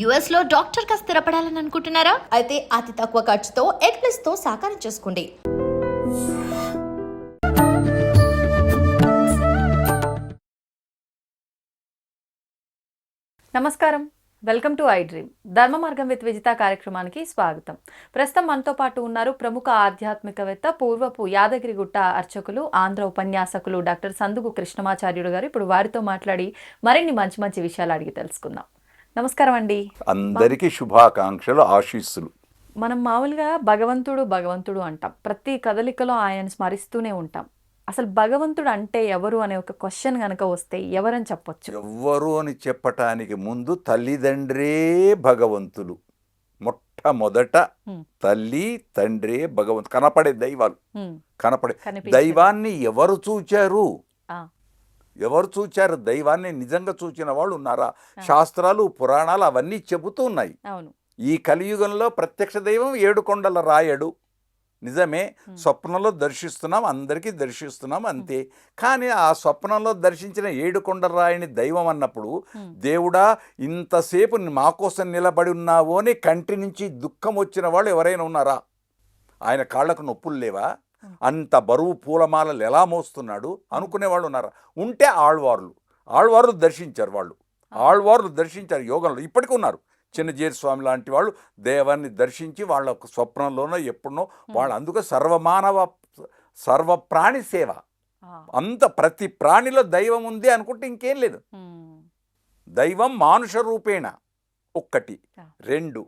యుఎస్లో డాక్టర్గా స్థిరపడాలని అనుకుంటున్నారా? అయితే అతి తక్కువ ఖర్చుతో ఎగ్ ప్లస్తో సాకారం చేసుకోండి. నమస్కారం. వెల్కమ్ టు ఐ డ్రీమ్ ధర్మ మార్గం విత్ విజిత కార్యక్రమానికి స్వాగతం. ప్రస్తుతం మనతో పాటు ఉన్నారు ప్రముఖ ఆధ్యాత్మికవేత్త పూర్వపు యాదగిరిగుట్ట అర్చకులు ఆంధ్ర ఉపన్యాసకులు డాక్టర్ సందుగు కృష్ణమాచార్యుడు గారు. ఇప్పుడు వారితో మాట్లాడి మరిన్ని మంచి మంచి విషయాలు అడిగి తెలుసుకుందాం. నమస్కారం అండి అందరికీ శుభాకాంక్షలు ఆశీస్సులు. మనం మామూలుగా భగవంతుడు భగవంతుడు అంటాం. ప్రతి కదలికలో ఆయన స్మరిస్తూనే ఉంటాం. అసలు భగవంతుడు అంటే ఎవరు అనే ఒక క్వశ్చన్ కనుక వస్తే ఎవరని చెప్పొచ్చు? ఎవ్వరు అని చెప్పటానికి ముందు తల్లిదండ్రే భగవంతులు. మొట్టమొదట. తల్లి తండ్రే భగవంతు కనపడే దైవాలు. కనపడే దైవాన్ని ఎవరు చూచారు? ఎవరు చూచారు? దైవాన్ని నిజంగా చూచిన వాళ్ళు ఉన్నారా? శాస్త్రాలు పురాణాలు అవన్నీ చెబుతూ ఉన్నాయి. ఈ కలియుగంలో ప్రత్యక్ష దైవం ఏడుకొండల రాయడు. నిజమే స్వప్నంలో దర్శిస్తున్నాం అందరికీ దర్శిస్తున్నాం అంతే. కానీ ఆ స్వప్నంలో దర్శించిన ఏడుకొండల రాయని దైవం అన్నప్పుడు. దేవుడా ఇంతసేపు మా కోసం నిలబడి ఉన్నావు అని కంటి నుంచి దుఃఖం వచ్చిన వాళ్ళు ఎవరైనా ఉన్నారా? ఆయన కాళ్ళకు నొప్పులు లేవా? అంత బరువు పూలమాలలు ఎలా మోస్తున్నాడు? అనుకునే వాళ్ళు ఉన్నారా? ఉంటే ఆళ్వార్లు. ఆళ్వార్లు దర్శించారు వాళ్ళు. ఆళ్వార్లు దర్శించారు యోగంలో. ఇప్పటికీ ఉన్నారు. చిన్నజీర స్వామి లాంటి వాళ్ళు దేవాన్ని దర్శించి వాళ్ళ స్వప్నంలోనో ఎప్పుడునో వాళ్ళు అందుకే సర్వమానవ సర్వ ప్రాణి సేవ అంత ప్రతి ప్రాణిలో దైవం ఉంది అనుకుంటే ఇంకేం లేదు. దైవం మానుష రూపేణ. ఒక్కటి. రెండు.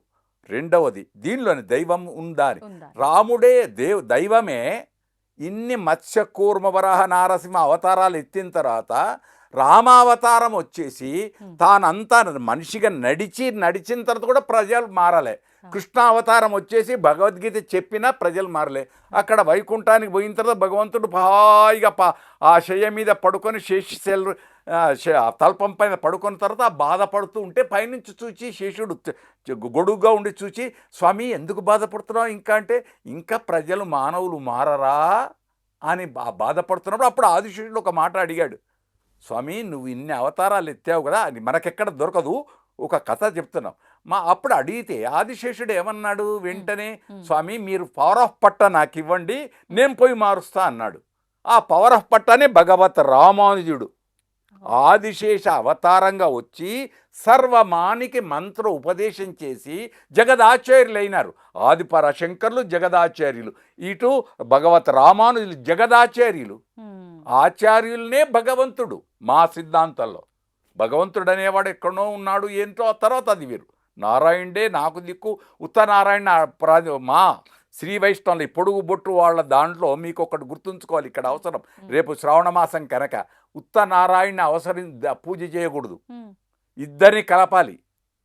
రెండవది దీనిలోని దైవం ఉందా రాముడే దేవ్ దైవమే ఇన్ని మత్స్య కూర్మ వరాహ నారసింహ అవతారాలు ఎత్తిన తర్వాత రామావతారం వచ్చేసి. తానంతా మనిషిగా నడిచి నడిచిన తర్వాత కూడా ప్రజలు మారలే. కృష్ణావతారం వచ్చేసి భగవద్గీత చెప్పినా ప్రజలు మారలే. అక్కడ వైకుంఠానికి పోయిన తర్వాత భగవంతుడు హాయిగా పా ఆ శయ్య మీద పడుకొని శేషశైల తల్పం పైన పడుకున్న తర్వాత బాధపడుతూ ఉంటే పైనుంచి చూచి శేషుడు గొడుగ్గా ఉండి చూచి స్వామి ఎందుకు బాధపడుతున్నావు ఇంకా? అంటే ఇంకా ప్రజలు మానవులు మారరా అని బా బాధపడుతున్నప్పుడు అప్పుడు ఆదిశేషుడు ఒక మాట అడిగాడు. స్వామి నువ్వు ఇన్ని అవతారాలు ఎత్తావు కదా అది మనకెక్కడ దొరకదు. ఒక కథ చెప్తున్నావు మా అప్పుడు అడిగితే ఆదిశేషుడు ఏమన్నాడు? వెంటనే. స్వామి మీరు పవర్ ఆఫ్ పట్ట నాకు ఇవ్వండి నేను పోయి మారుస్తా అన్నాడు. ఆ పవర్ ఆఫ్ పట్టనే భగవత్ రామానుజుడు ఆదిశేష అవతారంగా వచ్చి సర్వమానికి మంత్ర ఉపదేశం చేసి జగదాచార్యులైనారు. ఆదిపర శంకర్లు జగదాచార్యులు ఇటు భగవత్ రామానుజులు జగదాచార్యులు. ఆచార్యులనే భగవంతుడు మా సిద్ధాంతంలో. భగవంతుడు అనేవాడు ఎక్కడో ఉన్నాడు ఏంటో ఆ తర్వాత అది వేరు. నారాయణుడే నాకు దిక్కు ఉత్తనారాయణ ప్రా- మా శ్రీ వైష్ణవులు ఈ పొడుగు బొట్టు వాళ్ళ దాంట్లో మీకు ఒకటి గుర్తుంచుకోవాలి ఇక్కడ అవసరం. రేపు శ్రావణ మాసం కనుక ఉత్తనారాయణ అవసరం పూజ చేయకూడదు. ఇద్దరిని కలపాలి.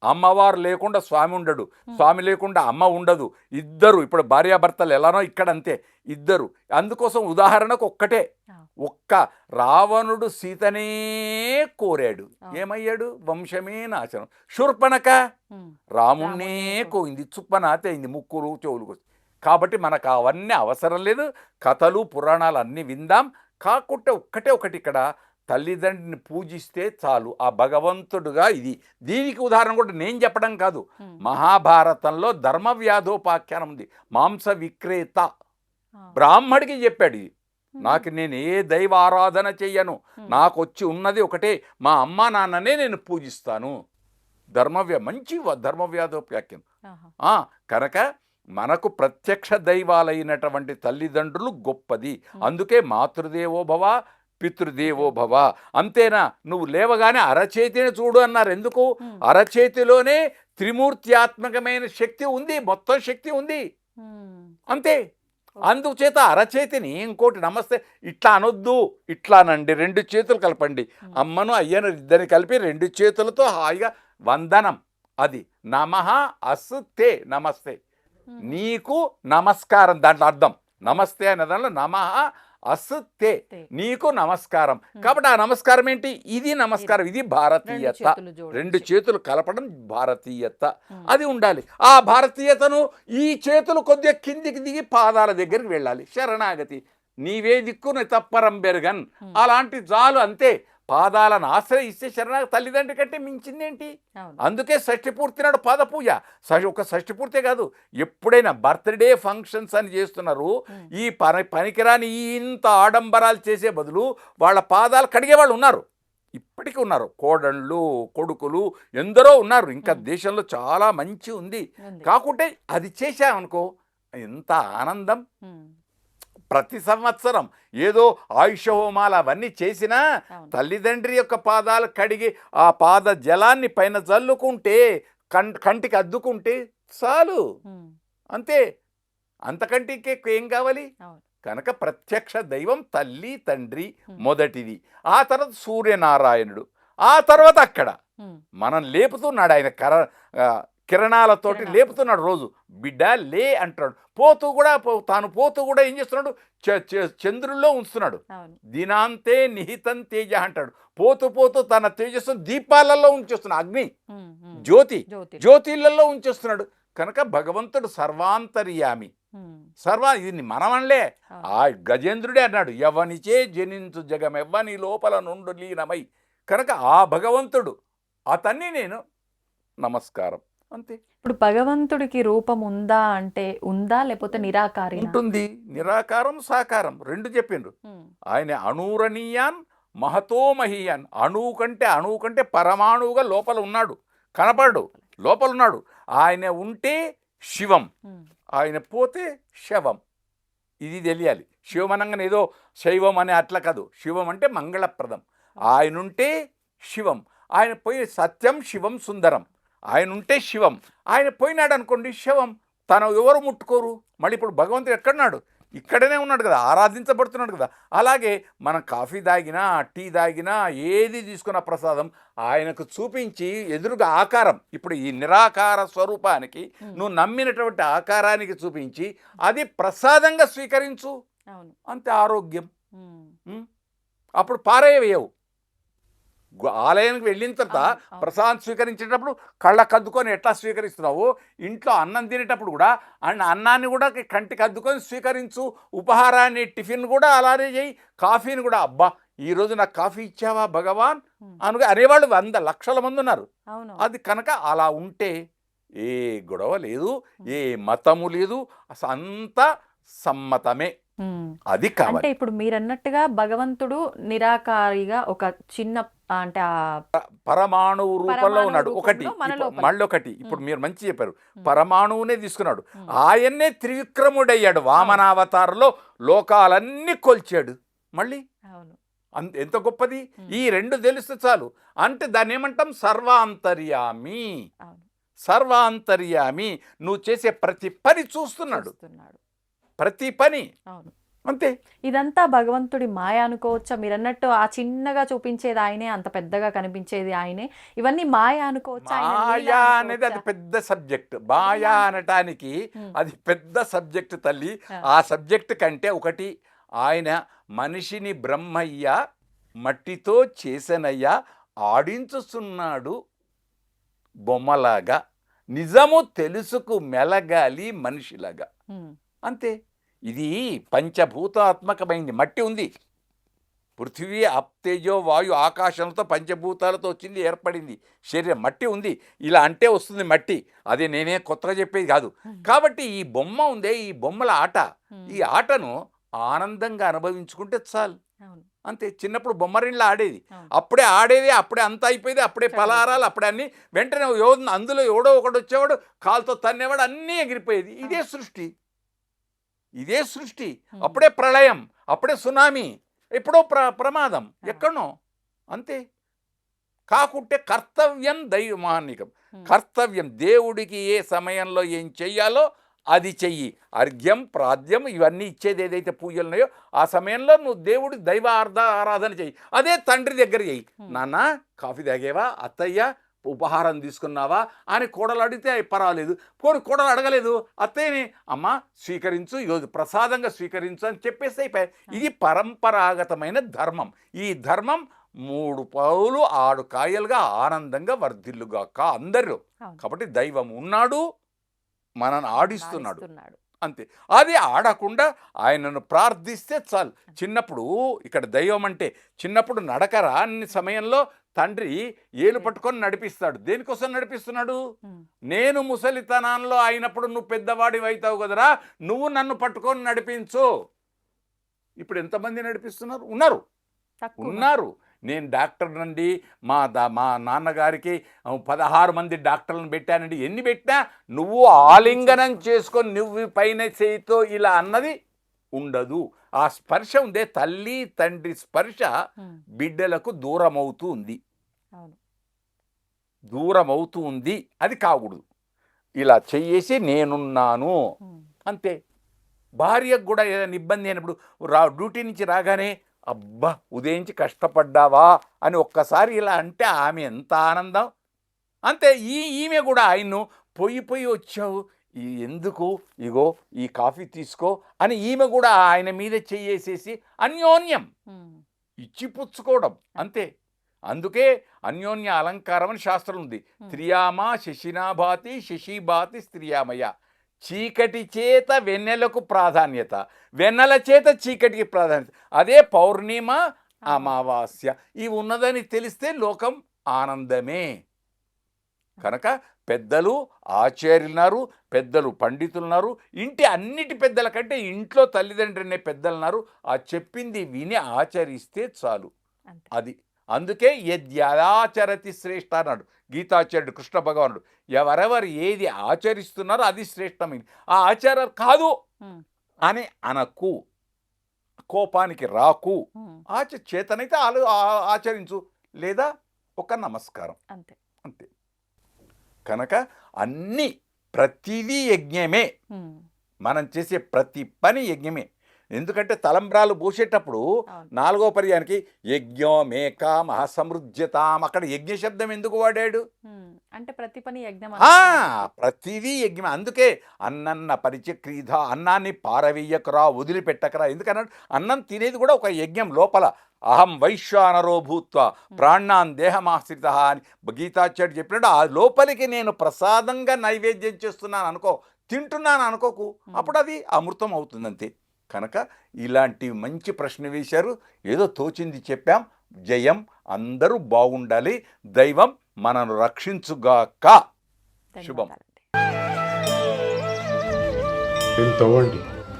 అమ్మవారు లేకుండా స్వామి ఉండడు. స్వామి లేకుండా అమ్మ ఉండదు. ఇద్దరు ఇప్పుడు భార్యాభర్తలు ఎలానో ఇక్కడ అంతే ఇద్దరు. అందుకోసం ఉదాహరణకు ఒక్కటే. ఒక్క రావణుడు సీతనే కోరాడు. ఏమయ్యాడు? వంశమే నాశనం. శూర్పణక? రాముణ్ణే కోయింది. చుప్పనాతే అయింది ముక్కులు చెవులు. కాబట్టి మనకు అవన్నీ అవసరం లేదు. కథలు పురాణాలు అన్నీ విందాం. కాకుంటే ఒక్కటే ఒకటి ఇక్కడ. తల్లిదండ్రిని పూజిస్తే చాలు. ఆ భగవంతుడుగా ఇది. దీనికి ఉదాహరణ కూడా నేను చెప్పడం కాదు. మహాభారతంలో ధర్మ వ్యాధోపాఖ్యానం ఉంది. మాంస విక్రేత. బ్రాహ్మడికి చెప్పాడు ఇది. నాకు నేను ఏ దైవ ఆరాధన చెయ్యను. నాకు వచ్చి ఉన్నది ఒకటే. మా అమ్మ నాన్ననే నేను పూజిస్తాను. ధర్మవ్య మంచి వ- ధర్మవ్యాధోపాఖ్యం. ఆహా, ఆ, కనుక మనకు ప్రత్యక్ష దైవాలైనటువంటి తల్లిదండ్రులు గొప్పది. అందుకే మాతృదేవో భవ పితృదేవో భవ. అంతేనా? నువ్వు లేవగానే అరచేతిని చూడు అన్నారు. ఎందుకు? అరచేతిలోనే త్రిమూర్త్యాత్మకమైన శక్తి ఉంది. మొత్తం శక్తి ఉంది. అంతే. అందుచేత అరచేతిని ఇంకోటి నమస్తే ఇట్లా అనొద్దు. ఇట్లానండి రెండు చేతులు కలపండి. అమ్మను అయ్యను ఇద్దరిని కలిపి రెండు చేతులతో హాయిగా వందనం. అది నమః అస్తే నమస్తే. హ్మ్, నీకు నమస్కారం. దాంట్లో అర్థం. నమస్తే అనే దాంట్లో నమః అస్తే తే. నీకు నమస్కారం. కాబట్టి ఆ నమస్కారం ఏంటి? ఇది నమస్కారం ఇది భారతీయత. రెండు చేతులు కలపడం భారతీయత. అది ఉండాలి. ఆ భారతీయతను ఈ చేతులు కొద్దిగా కిందికి దిగి పాదాల దగ్గరికి వెళ్ళాలి. శరణాగతి. నీవే దిక్కును తప్పరం బెరగన్. అలాంటి జాలు అంతే. పాదాలను ఆశ్రయిస్తే శరణ తల్లిదండ్రి కంటే మించిందేంటి అందుకే షష్ఠి పూర్తి నాడు పాద పూజ ఒక షష్ఠి పూర్తే కాదు ఎప్పుడైనా బర్త్డే ఫంక్షన్స్ అని చేస్తున్నారు. ఈ పని పనికిరాని ఇంత ఆడంబరాలు చేసే బదులు వాళ్ళ పాదాలు కడిగే వాళ్ళు ఉన్నారు ఇప్పటికీ ఉన్నారు కోడళ్ళు కొడుకులు ఎందరో ఉన్నారు ఇంకా. దేశంలో చాలా మంచి ఉంది. కాకుంటే అది చేశామనుకో ఎంత ఆనందం. ప్రతి సంవత్సరం ఏదో ఆయుష హోమాలు అవన్నీ చేసినా తల్లిదండ్రి యొక్క పాదాలు కడిగి ఆ పాద జలాన్ని పైన చల్లుకుంటే కం కంటికి అద్దుకుంటే చాలు. అంతే. అంతకంటే ఇంకే ఏం కావాలి? కనుక ప్రత్యక్ష దైవం తల్లి తండ్రి. మొదటిది. ఆ తర్వాత సూర్యనారాయణుడు. ఆ తర్వాత అక్కడ. మనం లేపుతున్నాడు ఆయన కర కిరణాలతోటి కిరణాలు. లేపుతున్నాడు రోజు. బిడ్డ లే అంటాడు పోతూ కూడా పో- తాను పోతూ కూడా ఏం చేస్తున్నాడు? చంద్రుల్లో ఉంచుతున్నాడు. దినాంతే నిహితం తేజ అంటాడు. పోతూ పోతూ తన తేజస్సు దీపాలలో ఉంచేస్తున్నాడు. అగ్ని. జ్యోతి. జ్యోతి. జ్యోతిలలో ఉంచేస్తున్నాడు. కనుక భగవంతుడు సర్వాంతర్యామి. సర్వ ఇది మనమనలే. అవును. ఆ గజేంద్రుడే అన్నాడు. ఎవనిచే జనించు జగమెవ్వని లోపల నుండు లీనమై. కనుక ఆ భగవంతుడు అతన్ని నేను నమస్కారం. అంతే. ఇప్పుడు భగవంతుడికి రూపం ఉందా అంటే ఉందా లేకపోతే నిరాకారి ఉంటుంది. నిరాకారం సాకారం రెండు చెప్పిండ్రు. ఆయన అణూరణీయాన్ మహతో మహీయాన్. అణువు కంటే అణువు కంటే పరమాణువుగా లోపల ఉన్నాడు. కనపడు లోపల ఉన్నాడు ఆయన ఉంటే శివం. ఆయన పోతే శవం. ఇది తెలియాలి. శివం అనగానే ఏదో శైవం అనే అట్లా కాదు. శివం అంటే మంగళప్రదం. ఆయన ఉంటే శివం. ఆయన పోయి సత్యం శివం సుందరం. ఆయన ఉంటే శివం. ఆయన పోయినాడు అనుకోండి శవం. తను ఎవరు ముట్టుకోరు? మళ్ళీ ఇప్పుడు భగవంతుడు ఎక్కడున్నాడు? ఇక్కడనే ఉన్నాడు కదా ఆరాధించబడుతున్నాడు కదా. అలాగే మనం కాఫీ తాగినా టీ తాగినా ఏది తీసుకున్న ప్రసాదం ఆయనకు చూపించి ఎదురుగా ఆకారం. ఇప్పుడు ఈ నిరాకార స్వరూపానికి నువ్వు నమ్మినటువంటి ఆకారానికి చూపించి అది ప్రసాదంగా స్వీకరించు. అంతే ఆరోగ్యం? అప్పుడు పారేయవేయవు. ఆలయానికి వెళ్ళిన తర్వాత. ప్రసాదం స్వీకరించేటప్పుడు కళ్ళకు అద్దుకొని ఎట్లా స్వీకరిస్తున్నావు? ఇంట్లో అన్నం తినేటప్పుడు కూడా అండ్ అన్నాన్ని కూడా కంటికి అద్దుకొని స్వీకరించు. ఉపహారాన్ని టిఫిన్ కూడా అలానే చేయి. కాఫీని కూడా అబ్బా ఈరోజు నాకు కాఫీ ఇచ్చావా భగవాన్. అనుగా అనేవాళ్ళు వంద లక్షల మంది ఉన్నారు. అది కనుక అలా ఉంటే ఏ గొడవ లేదు ఏ మతము లేదు అసలు అంతా సమ్మతమే. అది అంటే ఇప్పుడు మీరు అన్నట్టుగా భగవంతుడు నిరాకారిగా ఒక చిన్న అంటే పరమాణువు రూపంలో ఉన్నాడు. ఒకటి ఇప్పుడు. మళ్ళీ ఒకటి ఇప్పుడు మీరు మంచి చెప్పారు. పరమాణువునే తీసుకున్నాడు. ఆయన్నే త్రివిక్రముడయ్యాడు. వామనావతారంలో లోకాలన్నీ కొల్చాడు. మళ్ళీ? అంత ఎంత గొప్పది. ఈ రెండు తెలిస్తే చాలు. అంటే దాన్ని ఏమంటాం? సర్వాంతర్యామి. సర్వాంతర్యామి. నువ్వు చేసే ప్రతి పని చూస్తున్నాడు. ప్రతి పని. అవును. అంతే. ఇదంతా భగవంతుడి మాయ అనుకోవచ్చా? మీరు అన్నట్టు ఆ చిన్నగా చూపించేది ఆయనే అంత పెద్దగా కనిపించేది ఆయనే. ఇవన్నీ మాయ అనుకోవచ్చా? మాయా అనేది అది? పెద్ద సబ్జెక్ట్. మాయా అనటానికి. అది పెద్ద సబ్జెక్ట్ తల్లి. ఆ. సబ్జెక్ట్ కంటే ఒకటి ఆయన మనిషిని బ్రహ్మయ్య మట్టితో చేసనయ్య ఆడించుస్తున్నాడు బొమ్మలాగా. నిజము తెలుసుకు మెలగాలి మనిషిలాగా. అంతే. ఇది పంచభూతాత్మకమైంది. మట్టి ఉంది. పృథివీ అప్తేజో వాయు ఆకాశంతో పంచభూతాలతో వచ్చింది ఏర్పడింది. శరీరం మట్టి ఉంది. ఇలా అంటే వస్తుంది మట్టి. అది నేనే కొత్తగా చెప్పేది కాదు. కాబట్టి ఈ బొమ్మ ఉందే ఈ బొమ్మల ఆట. ఈ ఆటను ఆనందంగా అనుభవించుకుంటే చాలు. అంతే. చిన్నప్పుడు బొమ్మరిళ్ళు ఆడేది. అప్పుడే ఆడేది అప్పుడే అంత అయిపోయేది అప్పుడే పలారాలు అప్పుడే అన్ని. వెంటనే అందులో ఎవడో ఒకడు వచ్చేవాడు కాలుతో తన్నేవాడు అన్నీ ఎగిరిపోయేది. ఇదే సృష్టి. ఇదే సృష్టి. అప్పుడే ప్రళయం అప్పుడే సునామీ ఎప్పుడో ప్ర ప్రమాదం ఆ. ఎక్కడనో అంతే కాకుంటే కర్తవ్యం దైవమానికం. కర్తవ్యం దేవుడికి ఏ సమయంలో ఏం చెయ్యాలో అది చెయ్యి అర్ఘ్యం ప్రాద్యం ఇవన్నీ ఇచ్చేది ఏదైతే పూజలు ఉన్నాయో ఆ సమయంలో నువ్వు దేవుడి దైవ ఆర్ధ ఆరాధన చెయ్యి అదే తండ్రి దగ్గర చెయ్యి. నాన్న కాఫీ తాగేవా అత్తయ్య ఉపహారం తీసుకున్నావా? అని కోడలు అడిగితే పర్వాలేదు. పోనీ కోడలు అడగలేదు. అత్తయ్యని అమ్మ స్వీకరించు ఈరోజు ప్రసాదంగా స్వీకరించు అని చెప్పేసి అయిపోయాయి. ఇది పరంపరాగతమైన ధర్మం. ఈ ధర్మం మూడు పావులు ఆరు కాయలుగా ఆనందంగా వర్ధిల్లుగాక అవును. కాబట్టి దైవం ఉన్నాడు ఆడిస్తున్నాడు. ఆడిస్తున్నాడు. అంతే. అది ఆడకుండా ఆయనను ప్రార్థిస్తే చాలు. చిన్నప్పుడు ఇక్కడ దైవం అంటే చిన్నప్పుడు నడక రాని సమయంలో తండ్రి ఏలు పట్టుకొని నడిపిస్తాడు. దేనికోసం నడిపిస్తున్నాడు? నేను ముసలితనంలో అయినప్పుడు నువ్వు పెద్దవాడి అవుతావు కదరా? నువ్వు నన్ను పట్టుకొని నడిపించు. ఇప్పుడు ఎంతమంది నడిపిస్తున్నారు? ఉన్నారు. ఉన్నారు. నేను డాక్టర్ నుండి మా దా మా నాన్నగారికి పదహారు మంది డాక్టర్లను పెట్టానండి. ఎన్ని పెట్టినా నువ్వు ఆలింగనం చేసుకొని నువ్వు పైన చేయితో ఇలా అన్నది ఉండదు. ఆ స్పర్శ ఉందే తల్లి తండ్రి స్పర్శ బిడ్డలకు దూరం అవుతూ ఉంది. దూరం అవుతూ ఉంది. అది కాకూడదు. ఇలా చెయ్యేసి నేనున్నాను. అంతే. భార్యకు కూడా ఏదైనా ఇబ్బంది అయినప్పుడు రా డ్యూటీ నుంచి రాగానే అబ్బా ఉదయించి కష్టపడ్డావా అని ఒక్కసారి ఇలా అంటే ఆమె ఎంత ఆనందం. అంతే ఈ ఈమె కూడా ఆయన్ను పొయ్యి పొయ్యి వచ్చావు. ఎందుకు? ఇగో ఈ కాఫీ తీసుకో అని ఈమె కూడా ఆయన మీద చెయ్యేసేసి అన్యోన్యం. ఇచ్చి పుచ్చుకోవడం. అంతే. అందుకే అన్యోన్య అలంకారం అని శాస్త్రం ఉంది. త్రియామ శశినాభాతి శశిభాతి స్త్రియామయ. చీకటి చేత వెన్నెలకు ప్రాధాన్యత. వెన్నెల చేత చీకటికి ప్రాధాన్యత. అదే పౌర్ణిమ అమావాస్య. ఇవి ఉన్నదని తెలిస్తే లోకం ఆనందమే. కనుక పెద్దలు ఆచార్యులున్నారు పెద్దలు పండితులున్నారు ఇంటి అన్నిటి పెద్దల కంటే ఇంట్లో తల్లిదండ్రులనే పెద్దలున్నారు. ఆ చెప్పింది విని ఆచరిస్తే చాలు. అది. అందుకే యద్యాచరతి శ్రేష్ఠ అన్నాడు. గీతాచార్యుడు కృష్ణ భగవానుడు. ఎవరెవరు ఏది ఆచరిస్తున్నారో అది శ్రేష్టమైంది. ఆ ఆచారం కాదు అని అనకు. కోపానికి రాకు. ఆచ చేతనైతే ఆచరించు. లేదా ఒక నమస్కారం. అంతే. కనుక అన్ని ప్రతిదీ యజ్ఞమే. మనం చేసే ప్రతి పని యజ్ఞమే. ఎందుకంటే తలంబ్రాలు పోసేటప్పుడు నాలుగో పర్యానికి యజ్ఞో మేక మహాసమృద్ధ్యతాం అక్కడ యజ్ఞ శబ్దం ఎందుకు వాడాడు? అంటే ప్రతి పని యజ్ఞం. ప్రతిదీ యజ్ఞం అందుకే అన్నన్న పరిచక్రీధ అన్నాన్ని పారవేయకరా వదిలిపెట్టకరా. ఎందుకన్నాడు? అన్నం తినేది కూడా ఒక యజ్ఞం లోపల. అహం వైశ్వానరో భూత్వ ప్రాణాన్ దేహమాశ్రిత అని గీతాచార్యుడు చెప్పినట్టు ఆ లోపలికి నేను ప్రసాదంగా నైవేద్యం చేస్తున్నాను అనుకో తింటున్నాను అనుకోకు అప్పుడు అది అమృతం అవుతుంది అంతే కనుక ఇలాంటి మంచి ప్రశ్న వేశారు. ఏదో తోచింది చెప్పాం. జయం. అందరూ బాగుండాలి దైవం మనను రక్షించుగాక. శుభం. తవ్వండి.